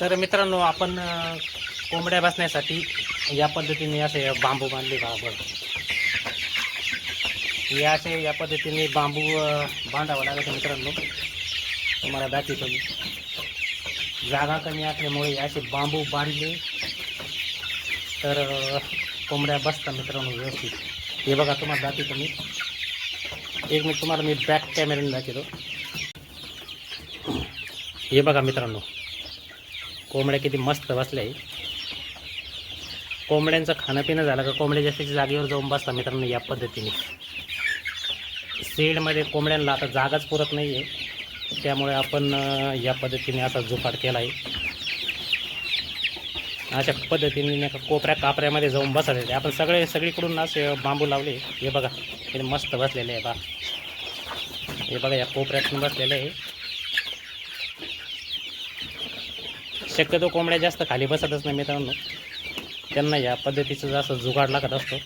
तर मित्रांनो आपण कोंबड्या बसण्यासाठी या पद्धतीने असे बांबू बांधले बरोबर या असे या पद्धतीने बांबू बांधावं लागतं मित्रांनो. तुम्हाला दाखवतो मी. जागा कमी असल्यामुळे असे बांबू बांधले. तर कोंबड्या बसतात मित्रांनो व्यवस्थित. हे बघा तुम्हाला दाखवतो मी. एक मिनिट तुम्हाला मी बॅक कॅमेऱ्याने दाखवतो. हे बघा मित्रांनो. कोंबड्या किती मस्त बसल्या आहे कोंबड्यांचं खाणं पिणं झालं का कोंबड्या जास्तीच्या जागेवर जाऊन बसता मित्रांनो या पद्धतीने. शेडमध्ये कोंबड्यांना आता जागाच पुरत नाही आहे त्यामुळे आपण या पद्धतीने असा जुपाट केला आहे अशा पद्धतीने नाही का कोपऱ्या कापऱ्यामध्ये जाऊन बसायचे आपण सगळे सगळीकडून असे बांबू लावले. हे बघा हे मस्त बसलेले आहे बा. हे बघा या कोपऱ्यातून बसलेलं आहे. शक्यतो कोंबड्या जास्त खाली बसतच नाही मित्रांनो. त्यांना या पद्धतीचं जास्त जुगाड लागत असतो.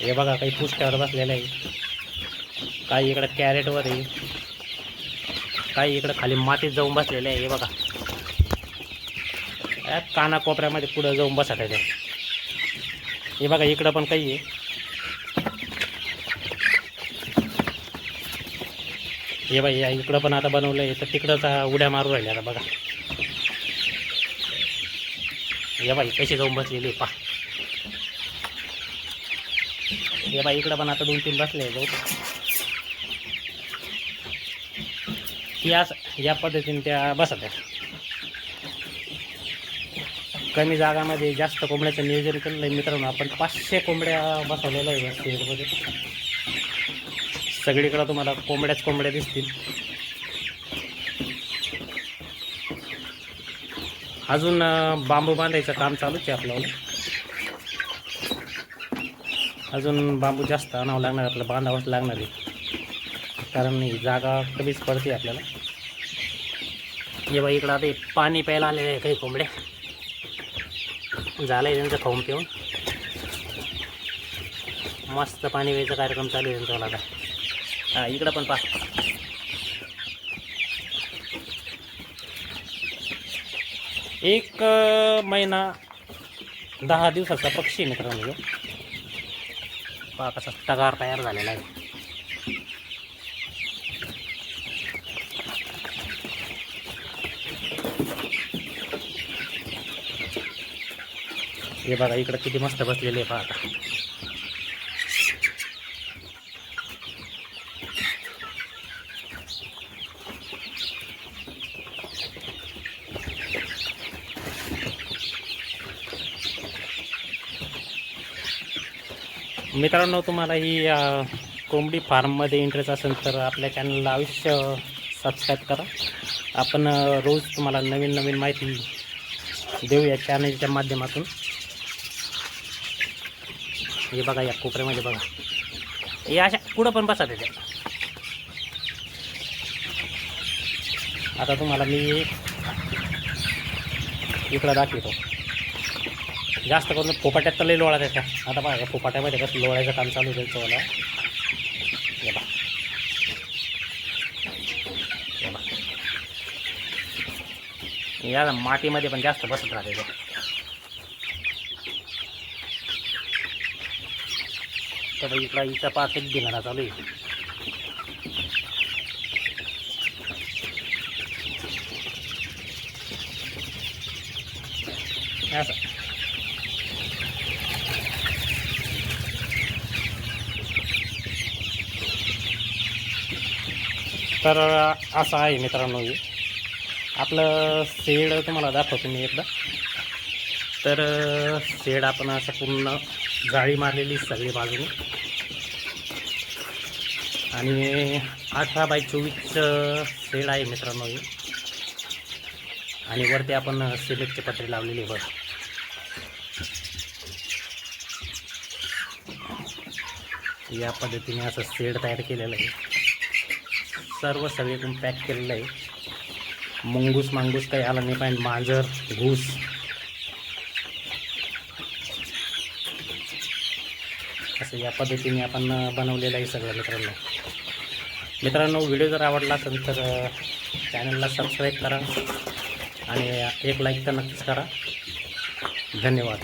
हे बघा काही पुष्ट्यावर बसलेलं आहे. काही इकडं कॅरेटवर आहे. काही इकडं खाली मातीत जाऊन बसलेले आहे हे बघा. या काना कोपऱ्यामध्ये पुढं जाऊन बसत आहे हे बघा इकडं पण काही आहे. हे बाई या इकडं पण आता बनवलं आहे तर तिकडंच उड्या मारू राहिल्या आता बघा. हे बाई कशी जाऊन बसलेली आहे, पा हे बाई इकडं पण आता दोन तीन बसले जाऊ या या पद्धतीने त्या बसत आहे कमी जागामध्ये जास्त कोंबड्याचं नियोजन केलेलं आहे मित्रांनो आपण पाचशे कोंबड्या बसवलेल्या आहे या शेडमध्ये. सगळीकडं तुम्हाला कोंबड्याच कोंबड्या दिसतील. अजून बांबू बांधायचं काम चालूच आहे आपल्याला अजून बांबू जास्त आणावं लागणार आपल्याला बांधावंच लागणार आहे. कारण ही जागा कमीच पडते आपल्याला. हे बघा इकडं आता पाणी प्यायला आलेलं आहे काही कोंबड्या. झालं आहे त्यांचं खाऊन पिऊन. मस्त पाणी प्यायचा कार्यक्रम चालू आहे त्यांचा. आता हा इकडं पण पा एक महिना दहा दिवसाचा पक्षी मित्रांनो ह्यो. पहा कसा टगार तयार झालेला आहे. हे बघा इकडं किती मस्त बसलेले आहे पहा आता. मित्रांनो तुम्हाला ही कोंबडी फार्ममध्ये इंटरेस्ट असेल तर आपल्या चॅनलला आयुष्य सबस्क्राईब करा. आपण रोज तुम्हाला नवीन नवीन माहिती देऊ या चॅनलच्या माध्यमातून. हे बघा या कोपऱ्यामध्ये बघा. हे अशा कुठं पण बसा त्याच्या आता तुम्हाला मी इकडं दाखवतो. जास्त करून फोपाट्यात तर लई लोळा त्याच्या आता बघा पोपाट्यामध्ये फोपाट्यामध्ये कसं लोळायचं काम चालू आहे त्यांचं मला हे बघा. या मातीमध्ये पण जास्त बसत राहते ते. तर इकडं इथं पाच एक दिनारा चालू आहे. असं. तर असं आहे मित्रांनो हे. आपलं शेड तुम्हाला दाखवतो मी एकदा. तर शेड आपण असं पूर्ण जाळी मारलेली सगळी बाजूने. आणि अठरा बाय चोवीसचं शेड आहे मित्रांनो हे. आणि वरती आपण सिमेंटचे पत्रे लावलेले आहे बघा. या पद्धतीने असं शेड तयार केलेलं आहे. सर्व सगळीकडून पॅक केलेलं आहे. मुंगूस मांगूस काही आला नाही पाहिजे. मांजर घूस. असं या पद्धतीने आपण बनवलेलं आहे सगळं मित्रांनो. मित्रांनो व्हिडिओ जर आवडला असेल तर चॅनलला सबस्क्राईब करा आणि एक लाईक तर नक्कीच करा. धन्यवाद.